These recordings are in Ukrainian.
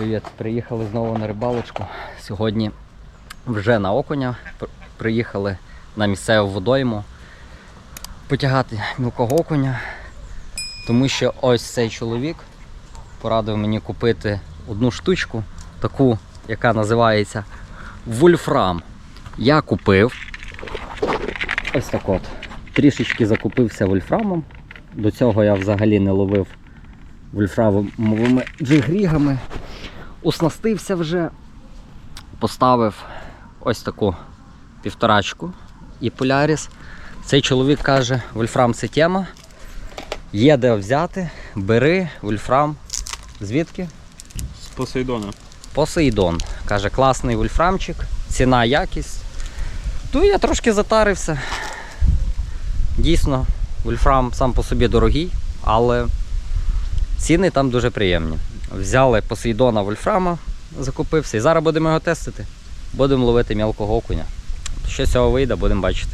Привіт, приїхали знову на рибалочку. Сьогодні вже на окуня приїхали на місцеву водойму потягати мілкого окуня, тому що ось цей чоловік порадив мені купити одну штучку, таку, яка називається Вольфрам. Я купив ось так от. Трішечки закупився вольфрамом. До цього я взагалі не ловив вольфрамовими джигрігами. Уснастився вже, поставив ось таку півторачку і поляріс. Цей чоловік каже, вольфрам це тема. Є де взяти, бери вольфрам. Звідки? З Посейдона. Посейдон. Каже, класний вольфрамчик, ціна, якість. То я трошки затарився. Дійсно, вольфрам сам по собі дорогий, але ціни там дуже приємні. Взяли Посейдона вольфрама, закупився і зараз будемо його тестити. Будемо ловити мілкого окуня. Що з цього вийде, будемо бачити.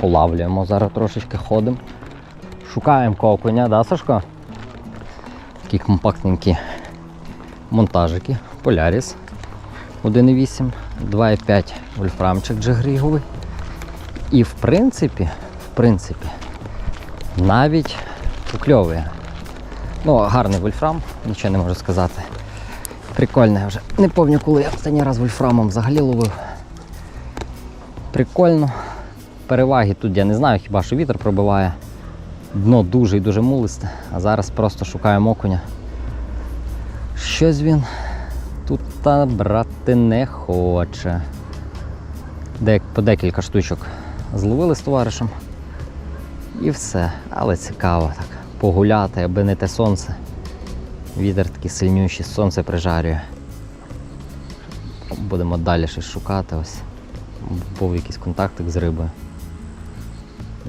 Улавлюємо, зараз трошечки ходимо. Шукаємо окуня, да, Сашко? Такі компактненькі монтажики, Polaris 1.8, 2.5 вольфрамчик джигріговий. І в принципі, в принципі, навіть укльовує. Ну, гарний вольфрам, нічого не можу сказати. Прикольний вже. Не пам'ятаю, коли я останній раз вольфрамом взагалі ловив. Прикольно. Переваги тут я не знаю, хіба що вітер пробиває. Дно дуже і дуже мулисте, а зараз просто шукаємо окуня. Щось він тут та брати не хоче. Дек, по декілька штучок зловили з товаришем. І все. Але цікаво так. Погуляти, аби не те сонце. Вітер такий сильнющий, сонце прижарює. Будемо далі щось шукати. Ось. Був якийсь контактик з рибою.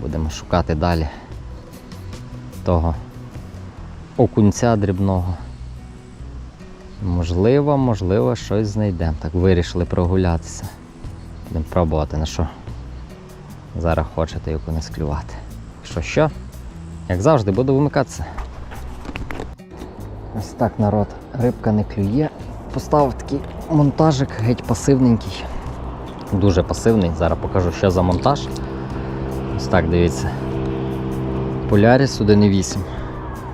Будемо шукати далі того окунця дрібного. Можливо, можливо, щось знайдемо. Так вирішили прогулятися. Будемо пробувати на що. Зараз хочете яку не склювати. Що, що? Як завжди, буду вимикатися. Ось так народ, рибка не клює. Поставив такий монтажик геть пасивненький. Дуже пасивний. Зараз покажу, що за монтаж. Ось так дивіться. Polaris 1.8.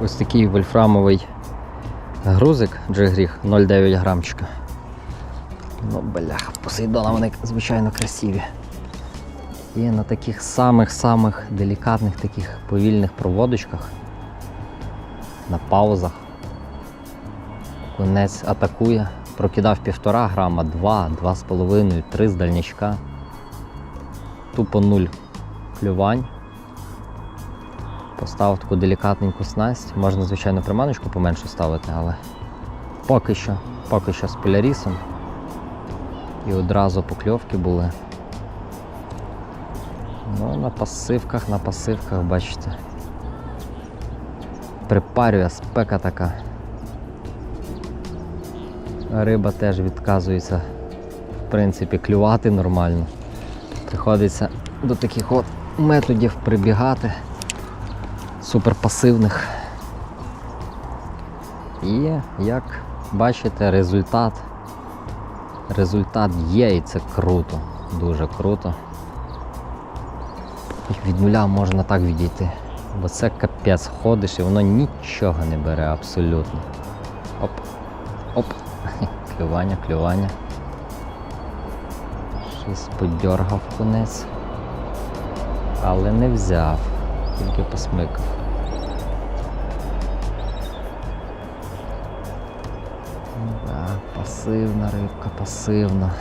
Ось такий вольфрамовий грузик джигріг 0,9 грамчика. Ну, бляха, посейдона вони, звичайно, красиві. І на таких самих-самих делікатних, таких повільних проводочках, на паузах. Конець атакує, прокидав півтора грама, 2, 2,5, 3 з дальнячка. Тупо нуль клювань. Поставив таку делікатненьку снасть. Можна, звичайно, приманочку поменше ставити, але поки що, поки що з полярісом. І одразу покльовки були. Ну, на пасивках, на пасивках, бачите. Припарює спека така. Риба теж відказується, в принципі, клювати нормально. Приходиться до таких от методів прибігати суперпасивних. І як бачите, результат. Результат є і це круто, дуже круто. І від нуля можна так відійти. Бо це капець ходиш і воно нічого не бере абсолютно. Оп, оп. Клювання, клювання. Щось подьоргав конець. Але не взяв, тільки посмикав. Да, пасивна рибка, пасивна.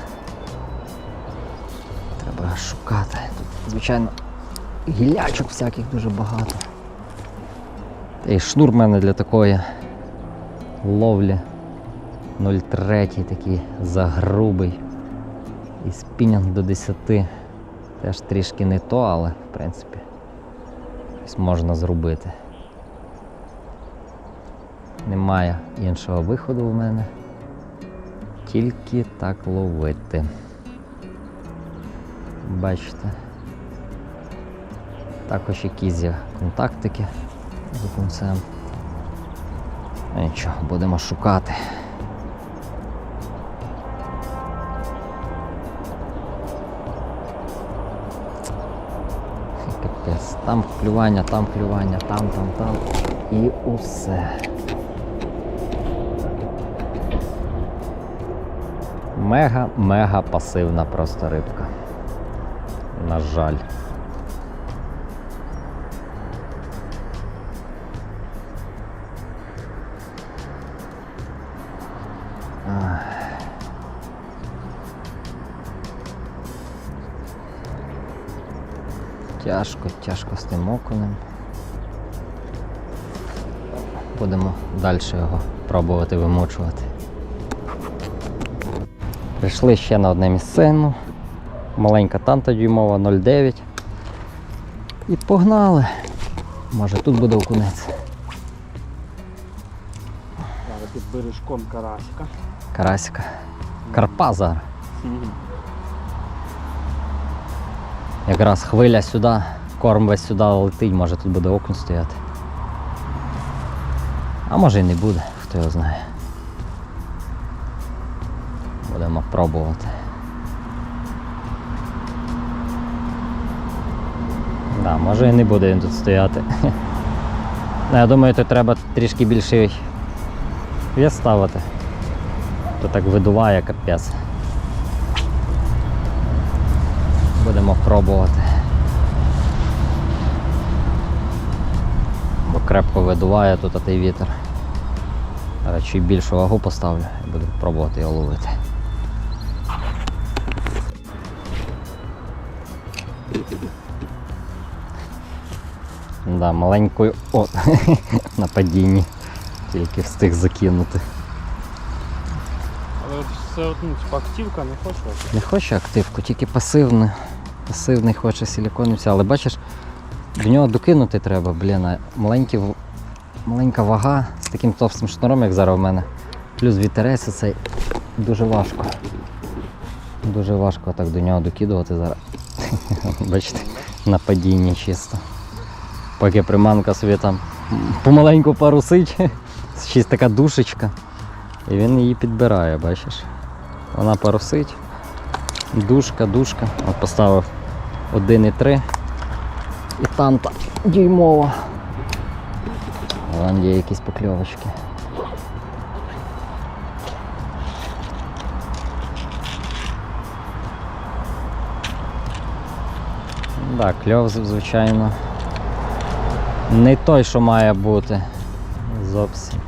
Треба шукати. Тут, звичайно, гілячок всяких дуже багато. Та шнур в мене для такої ловлі 0,3 такий загрубий. І спінінг до 10. Теж трішки не то, але в принципі щось можна зробити. Немає іншого виходу в мене. Тільки так ловити. Бачите. Також якісь контактики з окунцем. Ну, нічого, будемо шукати. Там клювання, там клювання, там, там, там і усе. Мега-мега пасивна просто рибка. На жаль. Тяжко, тяжко з тим окунем. Будемо далі його пробувати вимочувати. Прийшли ще на одне місцину. Маленька танта дюймова 0,9. І погнали. Може тут буде окунець. Бережком карасика. Карасика. Карпа зараз. Якраз хвиля сюди, корм весь сюди летить, може тут буде окунь стояти. А може і не буде, хто його знає. Будемо пробувати. Да, може і не буде він тут стояти. Ну, Я думаю, тут треба трішки більший вес ставити. То так видуває капець. Будемо пробувати. Бо крепко видуває тут той вітер. Чуть більшу вагу поставлю і буду пробувати його ловити. Да, маленькою. О! На падінні. Тільки встиг закинути. Але все от, ну, типа активка не хоче. Не хоче активку, тільки пасивний. Пасивний хоче силіконівся, але бачиш, до нього докинути треба, блін, а маленькі, маленька вага з таким товстим шнуром, як зараз у мене. Плюс вітерець цей дуже важко. Дуже важко так до нього докидувати зараз. Бачите, на падінні чисто. Поки приманка собі там помаленьку парусить, ще така душечка. І він її підбирає, бачиш. Вона парусить. Душка, душка. От поставив 1,3 і танта дюймова. Вон є якісь покльовочки. Так, кльов, звичайно. Не той, що має бути. Зовсім.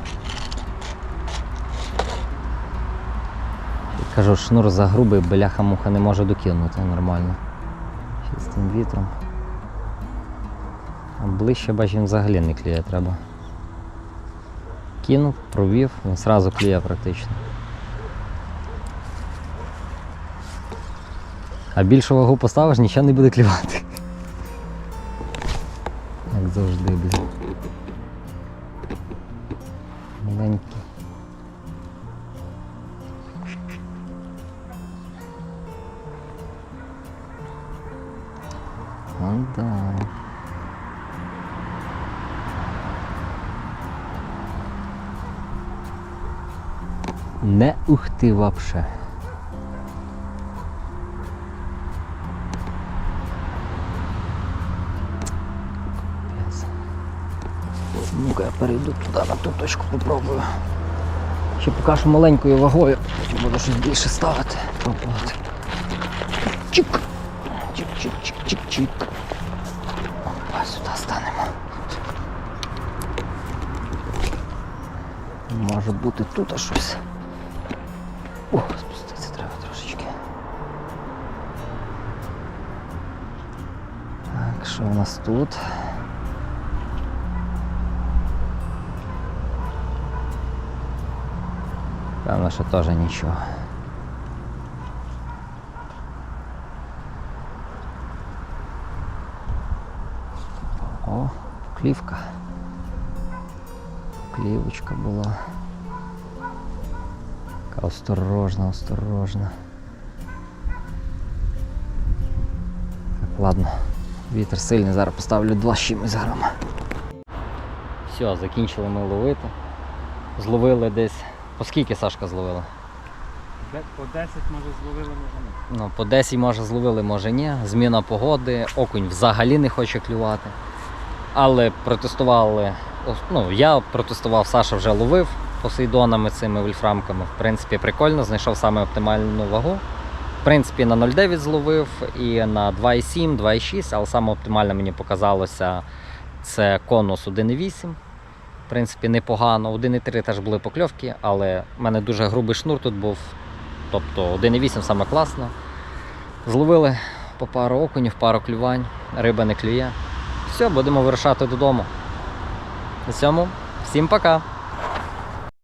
Кажу, шнур загрубий, бляха-муха не може докинути нормально. Ще з тим вітром. А ближче, бач, він взагалі не кліє треба. Кинув, провів, він одразу кліє практично. А більшу вагу поставиш, нічого не буде клювати. Як завжди, блін. Ну да. Не ухти вообще. Капець. Ну-ка я перейду туди на ту точку попробую. Ще поки що маленькою вагою, потім буду щось більше ставити. Пробувати. Чик! Чик-чик-чик-чик-чик. Опа, сюди станемо. Може бути тут щось. О, спуститися треба трошечки. Так, що у нас тут? Певно, що теж нічого. О, клівка. Клівочка була. Така осторожна, осторожна. Так, ладно. Вітер сильний, зараз поставлю два з чимось грама. Все, закінчили ми ловити. Зловили десь. По скільки Сашка зловила? По 10 може зловили, може ні. Ну, по 10 може зловили, може ні. Зміна погоди, окунь взагалі не хоче клювати. Але протестували. Ну, я протестував, Саша вже ловив посейдонами цими вольфрамками. В принципі, прикольно, знайшов саме оптимальну вагу. В принципі, на 0,9 зловив і на 2,7, 2,6, але саме оптимально мені показалося це конус 1,8. Принципі, непогано. 1,3 теж були покльовки, але в мене дуже грубий шнур тут був. Тобто 1,8 саме класно. Зловили по пару окунів, пару клювань, риба не клює. Все, будемо вирушати додому. На цьому всім пока!